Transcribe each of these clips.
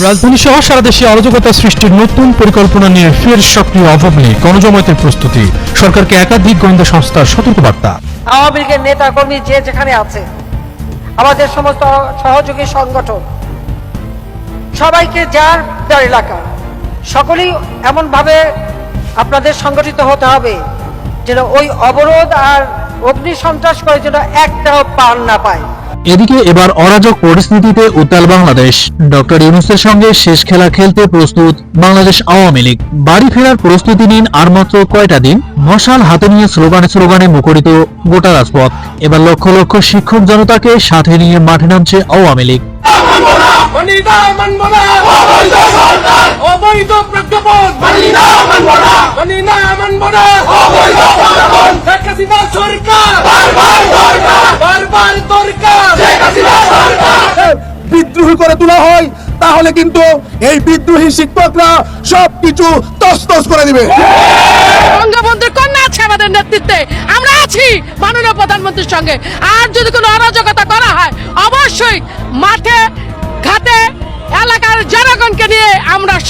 রাজধানী সহ সারা দেশে অরাজকতা সৃষ্টির নতুন পরিকল্পনা নিয়ে ফের সক্রিয় আওয়ামী লীগ গণজমায়েতের প্রস্তুতি। সরকারকে একাধিক গোয়েন্দা সংস্থার সতর্কবার্তা। আওয়ামী লীগের নেতা কর্মী যে যেখানে আছে, আমাদের সমস্ত সহযোগী সংগঠন, সবাইকে যার যার এলাকা, সকলেই এমনভাবে আপনাদের সংগঠিত হতে হবে যেন ওই অবরোধ আর অগ্নি সন্ত্রাস করে যেন একটাও পান না পায়। এদিকে এবার অরাজক পরিস্থিতিতে উত্তাল বাংলাদেশ। ডক্টর ইউনুসের সঙ্গে শেষ খেলা খেলতে প্রস্তুত বাংলাদেশ আওয়ামী লীগ। বাড়ি ফেরার প্রস্তুতি নিন আর মাত্র কয়টা দিন? মশাল হাতে নিয়ে স্লোগানে স্লোগানে মুখরিত গোটা রাজপথ। এবার লক্ষ লক্ষ শিক্ষক জনতাকে সাথে নিয়ে মাঠে নামছে আওয়ামী লীগ। অবৈধ হাসিনা সরকার। বারবার দরকার বারবার দরকার। শেখ হাসিনা সরকার। বিদ্রোহী করে তোলা হয় তাহলে কিন্তু এই বিদ্রোহী শিক্ষকরা সবকিছু তছনছ করে দিবে। বঙ্গবন্ধুর কন্যা আছে আমাদের নেতৃত্বে। আমরা আছি মাননীয় প্রধানমন্ত্রীর সঙ্গে। আর যদি কোনো অরাজকতা করা হয় অবশ্যই মাঠে ঘাটে এলাকার জনগণকে নিয়ে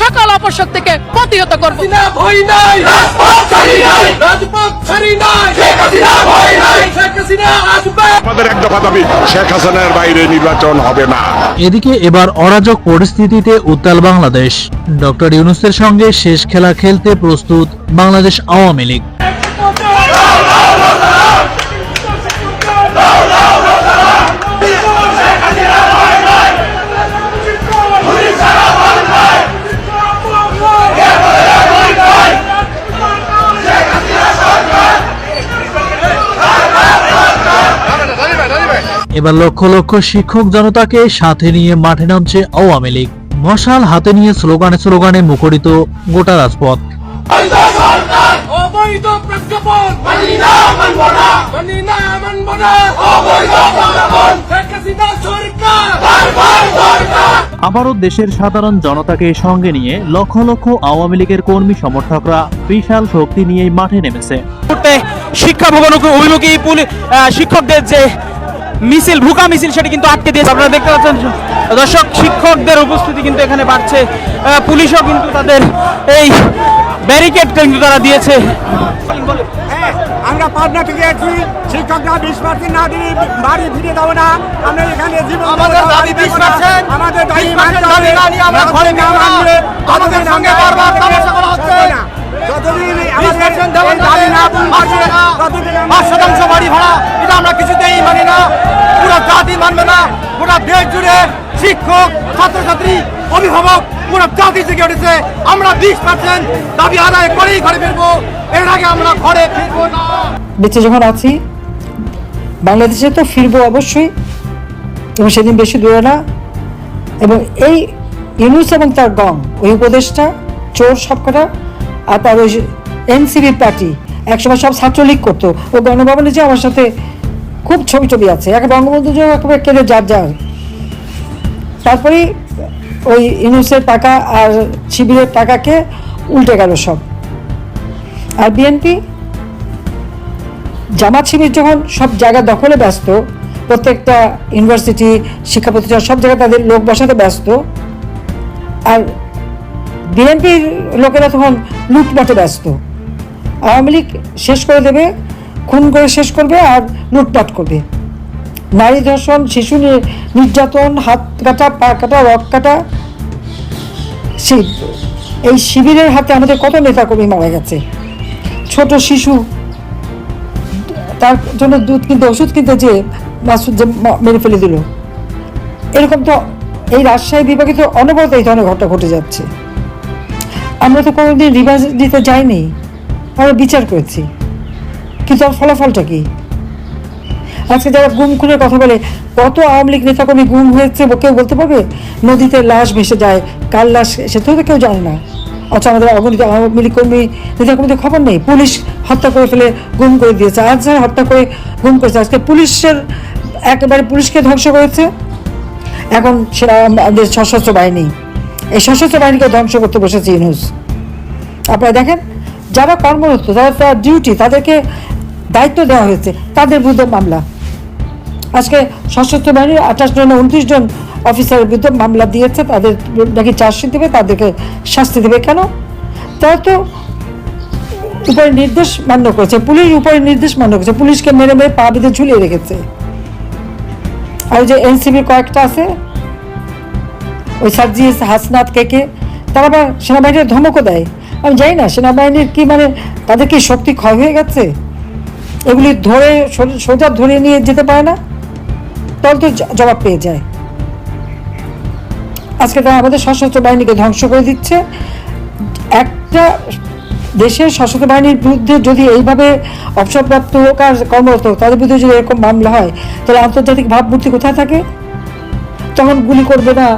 সকল অপশক্তিকে প্রতিহত করব। না ভয় নাই। রাজপথ ছাড়ি নাই। রাজপথ ছাড়ি নাই। শেখ হাসিনা ভয় নাই। শেখ হাসিনা আসবে। আমাদের এক দফা দাবি শেখ হাসিনার বাইরে নির্বাচন হবে না। এদিকে এবার অরাজক পরিস্থিতিতে উত্তাল বাংলাদেশ। ডক্টর ইউনুসের সঙ্গে শেষ খেলা খেলতে প্রস্তুত বাংলাদেশ আওয়ামী লীগ। এবার লক্ষ লক্ষ শিক্ষক জনতাকে সাথে নিয়ে মাঠে নামছে আওয়ামী লীগ। মশাল হাতে নিয়ে স্লোগানে স্লোগানে মুখরিত গোটা রাজপথ। আবারও দেশের সাধারণ জনতাকে সঙ্গে নিয়ে লক্ষ লক্ষ আওয়ামী লীগের কর্মী সমর্থকরা বিশাল শক্তি নিয়ে মাঠে নেমেছে। শিক্ষা ভবন অভিমুখী আহ, শিক্ষকদের যে মিছিল ভুকা মিছিল সেটি কিন্তু আটকে দিয়েছে। আপনারা দেখতে পাচ্ছেন দর্শক শিক্ষকদের উপস্থিতি কিন্তু এখানে বাড়ছে। পুলিশও কিন্তু তাদের এই ব্যারিকেড কিন্তু তারা দিয়েছে। আমরা পাবনা থেকে আছি। শিক্ষকরা বিশ পার্সেন্ট না দিয়ে বাড়ি ফিরে দেবো না। আমরা এখানে জীবন আমাদের দাবি 20% আমাদের দাবি মানতে হবে। আমরা ঘরে না। মানলে আমাদের সঙ্গে বারবার পাঁচ শতাংশ বাড়ি ভাড়া এটা আমরা কিছুতেই মানি না। পুরো জাতি মানবে না। গোটা দেশ জুড়ে শিক্ষক ছাত্রছাত্রী অভিভাবক পুরো জাতি জেগে উঠেছে। আমরা বিশ পার্সেন্ট দাবি আদায় করেই ঘরে ফিরবো। এর আগে আমরা ঘরে ফিরবো না। বেঁচে যখন আছি বাংলাদেশে তো ফিরবো অবশ্যই এবং সেদিন বেশি দূরে না। এবং এই ইউনুস এবং তার গং ওই উপদেশটা চোর সবকটা আর তার ওই এনসিবি পার্টি একসময় সব ছাত্রলীগ করতো। ও গণভবনে যে আমার সাথে খুব ছবি টবি আছে, এক বঙ্গবন্ধু যে একেবারে কেটে যার যার। তারপরে ওই ইউনুসের টাকা আর শিবিরের টাকাকে উল্টে গেল সব। আর বিএনপি, জামাত শিবির যখন সব জায়গা দখলে ব্যস্ত, প্রত্যেকটা ইউনিভার্সিটি শিক্ষা প্রতিষ্ঠান সব জায়গায় তাদের লোক বসাতে ব্যস্ত, আর বিএনপির লোকেরা তখন লুটপাটে ব্যস্ত। আওয়ামী লীগ শেষ করে দেবে, খুন করে শেষ করবে আর লুটপাট করবে। নারী ধর্ষণ, শিশু নির্যাতন, হাত কাটা, পা কাটা, রক কাটা এই শিবিরের হাতে আমাদের কত নেতাকর্মী মারা গেছে। ছোট শিশু, তার জন্য দুধ কিনতে, ওষুধ কিনতে যে মাসুদ যে মেরে ফেলে দিল। এরকম তো এই রাজশাহী বিভাগে তো অনবরত এই ধরনের ঘটনা ঘটে যাচ্ছে। আমরা তো কোনোদিন রিভার্স দিতে যাইনি। আমরা বিচার করেছি। কিন্তু আর ফলাফলটা কি? আজকে যারা গুম খুনের কথা বলে, কত আওয়ামী লীগ নেতাকর্মী গুম হয়েছে কেউ বলতে পারবে? নদীতে লাশ ভেসে যায়, কার লাশ সেটাও তো কেউ জানে না। অথচ আমাদের অগণিত আওয়ামী লীগ কর্মী নেতাকর্মীদের খবর নেই। পুলিশ হত্যা করে ফেলে, গুম করে দিয়েছে। আজ যারা হত্যা করে গুম করেছে, আজকে পুলিশের একেবারে পুলিশকে ধ্বংস করেছে। এখন সেটা আমাদের সশস্ত্র বাহিনী। এই সশস্ত্র বাহিনীকে ধ্বংস করতে বসেছে ইউনুস। আপনারা দেখেন? যারা কর্মরত, যারা ডিউটি তাদেরকে দায়িত্ব দেওয়া হয়েছে, তাদের বিরুদ্ধে মামলা। আজকে সশস্ত্র বাহিনীর আঠাশ জন উনত্রিশ জন অফিসারের বিরুদ্ধে মামলা দিয়েছে, তাদের নাকি চার্জশিট দেবে, তাদেরকে শাস্তি দেবে কেন? তারা তো উপরে নির্দেশ মান্য করেছে, পুলিশ উপরে নির্দেশ মান্য করেছে, পুলিশকে মেরে মেরে পা বেঁধে ঝুলিয়ে রেখেছে। আর যে এনসিবির কয়েকটা আছে, ওই সার্জিএস হাসনাত কে তারা আবার সেনাবাহিনীর ধমকও দেয়। আমি জানি না, সেনাবাহিনীর কি মানে তাদের কি শক্তি ক্ষয় হয়ে গেছে? এগুলি ধরে সোজা ধরে নিয়ে যেতে পারে না? তাহলে তো জবাব পেয়ে যায়। আজকে তারা আমাদের সশস্ত্র বাহিনীকে ধ্বংস করে দিচ্ছে। একটা দেশের সশস্ত্র বাহিনীর বিরুদ্ধে যদি এইভাবে অবসরপ্রাপ্ত হোক আর কর্মরত তাদের বিরুদ্ধে যদি এরকম মামলা হয়, তাহলে আন্তর্জাতিক ভাবমূর্তি কোথায় থাকে? তখন গুলি করবে না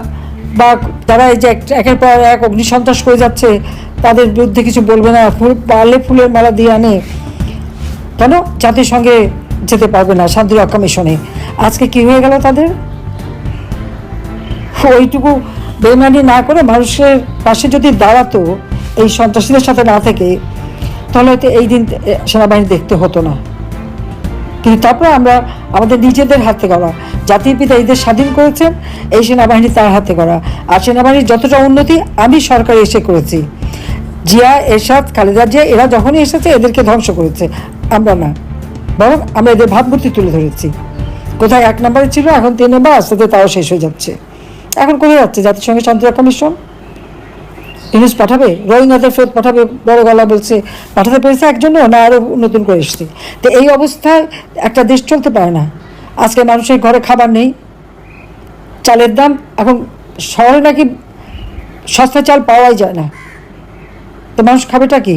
বা তারা এই যে এক- একের পর এক অগ্নিসন্ত্রাস করে যাচ্ছে, তাদের বিরুদ্ধে কিছু বলবে না। ফুল পারলে ফুলের মালা দিয়ে আনে। কেন? জাতিসংঘে যেতে পারবে না শান্তি রক্ষা মিশনে আজকে কি হয়ে গেল তাদের? ওইটুকু বেমানি না করে মানুষের পাশে যদি দাঁড়াতো, এই সন্ত্রাসীদের সাথে না থেকে, তাহলে হয়তো এই দিন সেনাবাহিনী দেখতে হতো না। কিন্তু তারপরে আমরা আমাদের নিজেদের হাতে করা জাতির পিতা এদের স্বাধীন করেছেন, এই সেনাবাহিনী তার হাতে করা আর সেনাবাহিনীর যতটা উন্নতি আমি সরকারে এসে করেছি। জিয়া, এরশাদ, খালেদা জিয়া, এরা যখনই এসেছে এদেরকে ধ্বংস করেছে। আমরা না। বরং আমরা এদের ভাবমূর্তি তুলে ধরেছি। কোথায় এক নম্বরে ছিল, এখন তিন নম্বর, আস্তে তাও শেষ হয়ে যাচ্ছে। এখন কোথায় যাচ্ছে? জাতিসংঘের শান্তিরক্ষা মিশন? ইংলিশ পাঠাবে? রোহিঙ্গাদের ফেরত পাঠাবে? বড় গলা বলছে, পাঠাতে পেরেছে একজনও? না আরও নতুন করে এসছে। তো এই অবস্থায় একটা দেশ চলতে পারে না। আজকে মানুষের ঘরে খাবার নেই, চালের দাম, এখন শহরে নাকি সস্তা চাল পাওয়াই যায় না। তো মানুষ খাবেটা কি?